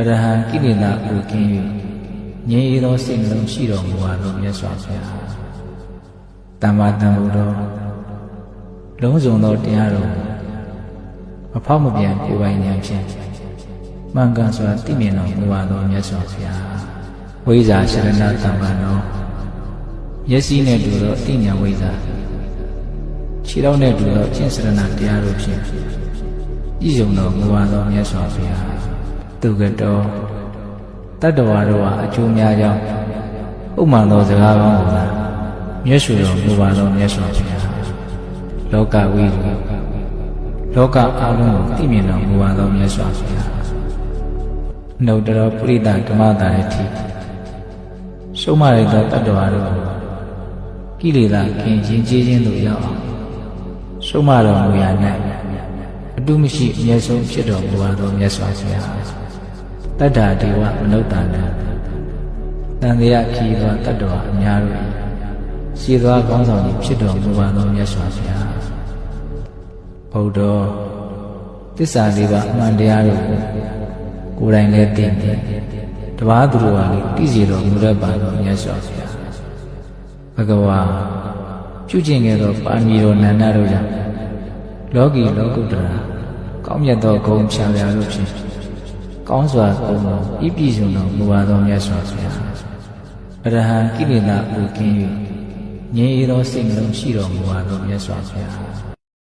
အရဟံကိလေသာကိုကင်း၍ငြိမ်းအေးသောစိတ်နှလုံးရှိတော်မူပါသောမြတ်စွာဘုရားတမ္မာတန်ဖိုးတော်လုံးစုံသောတရားတော်ကိုမဖောက်မပြန်ကိုယ်ပိုင်ဉာဏ်ဖြင့်မှန်ကန်စွာသိမြင်တော်မူပါသောမြတ်စွာဘုရားဝိဇ္ဇာရှရဏတမ္ပန်တော်မျက်စိနဲ့တူသောအသိဉာဏ်ဝိဇ္ဇာခြေထောက်နဲ့တူသောအကျင့်စရဏတရားတို့ဖြင့်ပြည့်စုံတော်မူပါသောမြတ်စွာဘုရား သူကတော်တတ္တဝါတို့ဟာအကျိုးများကြောင်းဥမှန်သောစကားကောင်းကိုသာမျက်ရွှေတော်မူပါသောမြတ်စွာဘုရားလောကဝိရုလောကအားလုံးကိုသိမြင်တော်မူပါသောမြတ်စွာဘုရားနှုတ်တော်ပုရိသဓမ္မတာရဲ့ထိရှုံးမရသောတတ္တဝါတို့ကိုကိလေသာခင်ရင်ကျေးခြင်းတို့ရောက်အောင်ရှုံးမတော်မူရာ၌အတုမရှိအမျက်ဆုံးဖြစ်တော်မူပါသောမြတ်စွာဘုရား တတ္တာဒေဝမနုဿတံတန်တရားခီးသောတတ္တဝါအများတို့ရှည်သောကောင်းဆောင်ကြီးဖြစ်တော်မူပါသောမြတ်စွာဘုရားဘုဒ္ဓသစ္စာလေးပါးအမှန်တရားတို့ကိုကိုယ်တိုင်လည်းသိတယ်တပါးသူတို့ဟာလည်းသိစေတော်မူတတ်ပါသောမြတ်စွာဘုရားဘဂဝါပြုကျင့်ခဲ့သောပါဏီတော်နန္ဒတို့ကြောင့်လောကီလောကုတ္တရာကောင်းမြတ်သောဂုဏ်ဖြာဖြာတို့ဖြင့် ကောင်းစွာဂုဏ်တော်ဤပြည့်စုံတော်မူပါသောမြတ်စွာဘုရားအရဟံကိလေသာကိုကင်း၍ငြိမ်းအေးသောစိတ်နှလုံးရှိတော်မူပါသောမြတ်စွာဘုရား